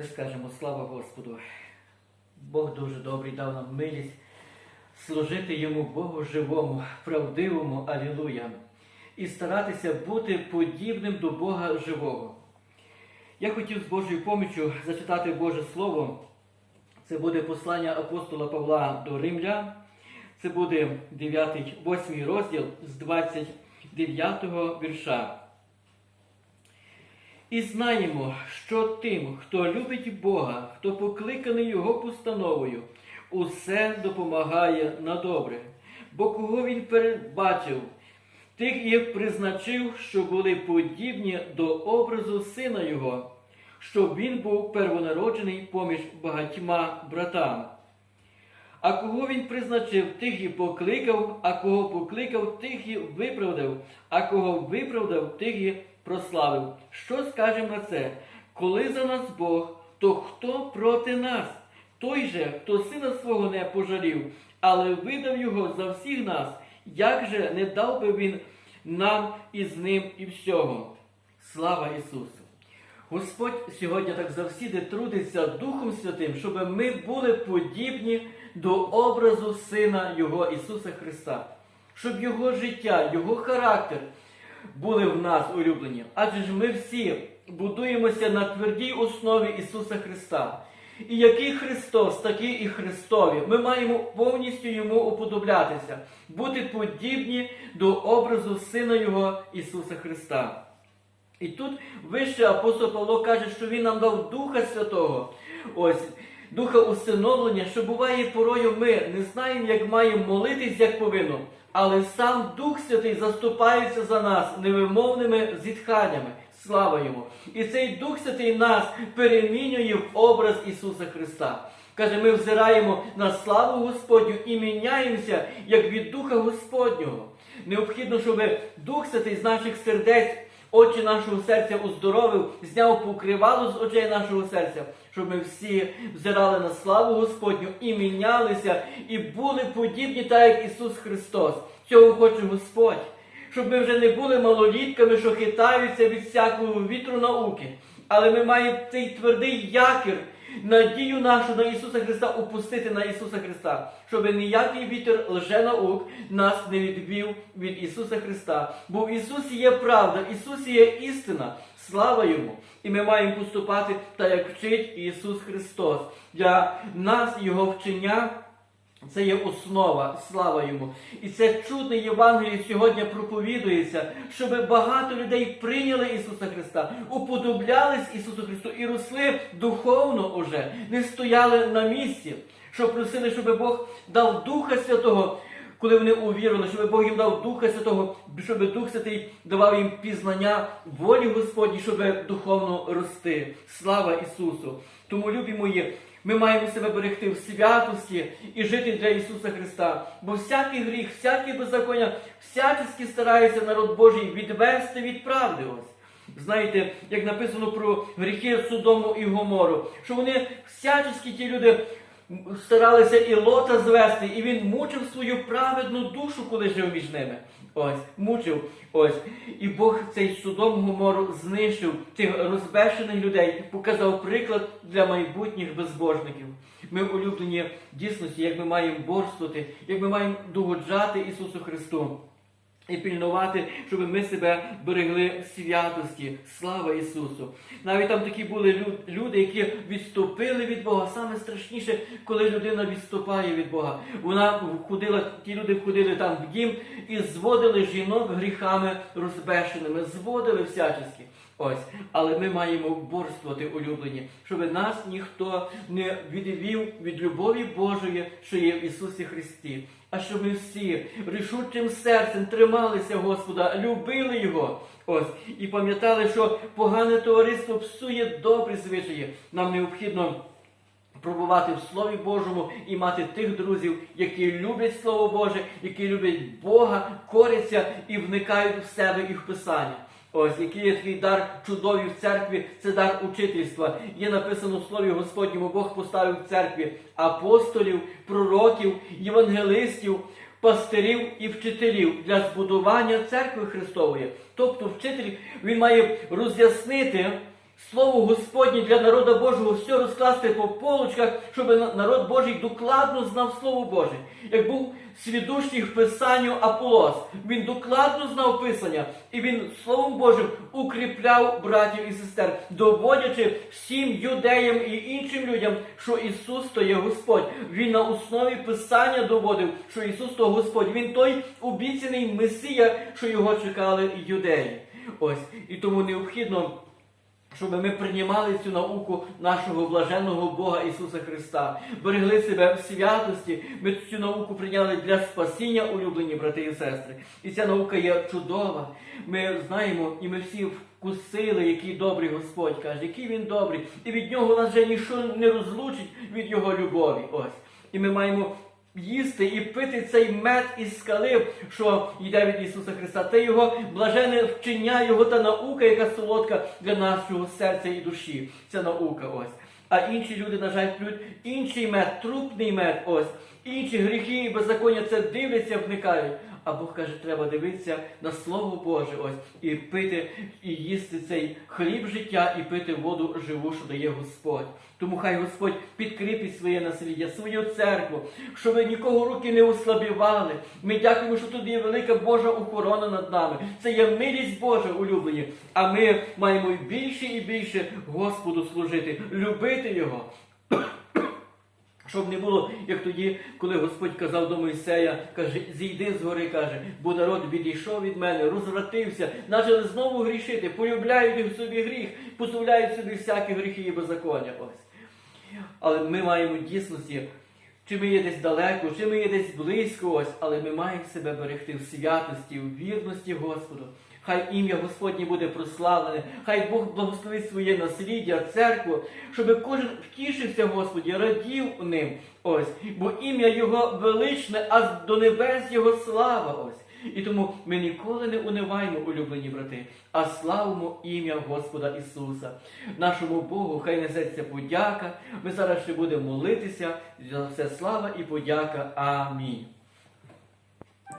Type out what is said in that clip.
Ми скажемо слава Господу. Бог дуже добрий дав нам милість служити йому Богу живому, правдивому, алілуя, і старатися бути подібним до Бога живого. Я хотів з Божою поміччю зачитати Боже Слово. Це буде послання апостола Павла до Римлян. Це буде 9, 8 розділ з 29 вірша. І знаємо, що тим, хто любить Бога, хто покликаний Його постановою, усе допомагає на добре. Бо кого він передбачив, тих і призначив, що були подібні до образу сина Його, щоб він був первонароджений поміж багатьма братами. А кого він призначив, тих і покликав, а кого покликав, тих і виправдав, а кого виправдав, тих і прославив. Що скажемо на це? Коли за нас Бог, то хто проти нас? Той же, хто сина свого не пожалів, але видав його за всіх нас, як же не дав би він нам із ним і всього? Слава Ісусу! Господь сьогодні так завсіди трудиться Духом Святим, щоб ми були подібні до образу Сина Його Ісуса Христа, щоб Його життя, Його характер були в нас улюблені. Адже ж ми всі будуємося на твердій основі Ісуса Христа. І який Христос, такий і Христові. Ми маємо повністю Йому уподоблятися, бути подібні до образу Сина Його Ісуса Христа. І тут вище апостол Павло каже, що він нам дав Духа Святого, ось, духа усиновлення, що буває порою ми не знаємо, як маємо молитись, як повинно, але сам Дух Святий заступається за нас невимовними зітханнями. Слава йому! І цей Дух Святий нас перемінює в образ Ісуса Христа. Каже, ми взираємо на славу Господню і міняємося, як від Духа Господнього. Необхідно, щоб Дух Святий з наших сердець очі нашого серця оздоровив, зняв покривало з очей нашого серця, щоб ми всі взирали на славу Господню і мінялися, і були подібні, так як Ісус Христос. Цього хоче Господь. Щоб ми вже не були малолітками, що хитаються від всякого вітру науки. Але ми маємо цей твердий якір, надію нашу на Ісуса Христа упустити на Ісуса Христа, щоб ніякий вітер лженаук нас не відвів від Ісуса Христа. Бо в Ісусі є правда, в Ісусі є істина, слава Йому. І ми маємо поступати так, як вчить Ісус Христос. Для нас Його вчення. Це є основа, слава йому. І це чудне Євангеліє сьогодні проповідується, щоб багато людей прийняли Ісуса Христа, уподоблялись Ісусу Христу і росли духовно уже, не стояли на місці, щоб просили, щоб Бог дав Духа Святого, коли вони увірили, щоб Бог їм дав Духа Святого, щоб Дух Святий давав їм пізнання волі Господні, щоб духовно рости. Слава Ісусу! Тому, любі мої, ми маємо себе берегти в святості і жити для Ісуса Христа. Бо всякий гріх, всяке беззаконня, всячески старається народ Божий відвести від правди. Ось. Знаєте, як написано про гріхи Содому і Гомору, що вони всячески ті люди старалися і лота звести, і він мучив свою праведну душу, коли жив між ними. Ось, мучив. Ось. І Бог цей судом гумору знищив тих розбешених людей, показав приклад для майбутніх безбожників. Ми улюблені дійсності, як ми маємо борствувати, як ми маємо догоджати Ісусу Христу. І пильнувати, щоб ми себе берегли в святості. Слава Ісусу! Навіть там такі були люди, які відступили від Бога. Саме страшніше, коли людина відступає від Бога. Вона ходила, ті люди ходили там в дім і зводили жінок гріхами розбешеними, зводили всячески. Ось, але ми маємо борствувати улюблені, щоб нас ніхто не відвів від любові Божої, що є в Ісусі Христі. А щоб ми всі рішучим серцем трималися Господа, любили Його. Ось, і пам'ятали, що погане товариство псує добрі звичаї. Нам необхідно пробувати в Слові Божому і мати тих друзів, які люблять Слово Боже, які люблять Бога, коряться і вникають в себе і в Писання. Ось, який є твій дар чудовий в церкві, це дар учительства. Є написано в Слові Господньому, Бог поставив в церкві апостолів, пророків, євангелистів, пастирів і вчителів для збудування церкви Христової. Тобто вчитель він має роз'яснити Слово Господнє для народа Божого все розкласти по полочках, щоб народ Божий докладно знав Слово Боже. Як був свідущий в Писанню Аполос, він докладно знав Писання, і він Словом Божим укріпляв братів і сестер, доводячи всім юдеям і іншим людям, що Ісус то є Господь. Він на основі Писання доводив, що Ісус то Господь. Він той обіцяний Месія, що його чекали юдеї. Ось і тому необхідно щоб ми приймали цю науку нашого блаженного Бога Ісуса Христа, берегли себе в святості. Ми цю науку прийняли для спасіння, улюблені брати і сестри. І ця наука є чудова. Ми знаємо, і ми всі вкусили, який добрий Господь каже, який він добрий, і від нього нас вже нічого не розлучить від Його любові. Ось. І ми маємо їсти і пити цей мед із скали, що йде від Ісуса Христа. Це Його блажене вчення, Його та наука, яка солодка для нашого серця і душі. Ця наука ось. А інші люди, на жаль, п'ють інший мед, трупний мед, ось. Інші гріхи і беззаконня це дивляться, вникають. А Бог каже, треба дивитися на Слово Боже, ось, і пити, і їсти цей хліб життя, і пити воду живу, що дає Господь. Тому хай Господь підкріпить своє насліддя, свою церкву, щоб нікого руки не ослабівали. Ми дякуємо, що тут є велика Божа охорона над нами. Це є милість Божа, улюблені. А ми маємо більше і більше Господу служити, любити Його. Щоб не було, як тоді, коли Господь казав до Мойсея, каже, зійди з гори, каже, бо народ відійшов від мене, розвратився, почали знову грішити, полюбляють собі гріх, дозволяють собі всякі гріхи і беззаконня. Але ми маємо дійсності, чи ми є десь далеко, чи ми є десь близько, ось, але ми маємо себе берегти в святості, в вірності Господу. Хай ім'я Господнє буде прославлене, хай Бог благословить своє насліддя, церкву, щоб кожен втішився Господі, радів ним. Ось, бо ім'я Його величне, а до небес Його слава. Ось. І тому ми ніколи не униваємо, улюблені брати, а славимо ім'я Господа Ісуса. Нашому Богу хай несеться подяка. Ми зараз ще будемо молитися. За все слава і подяка. Амінь.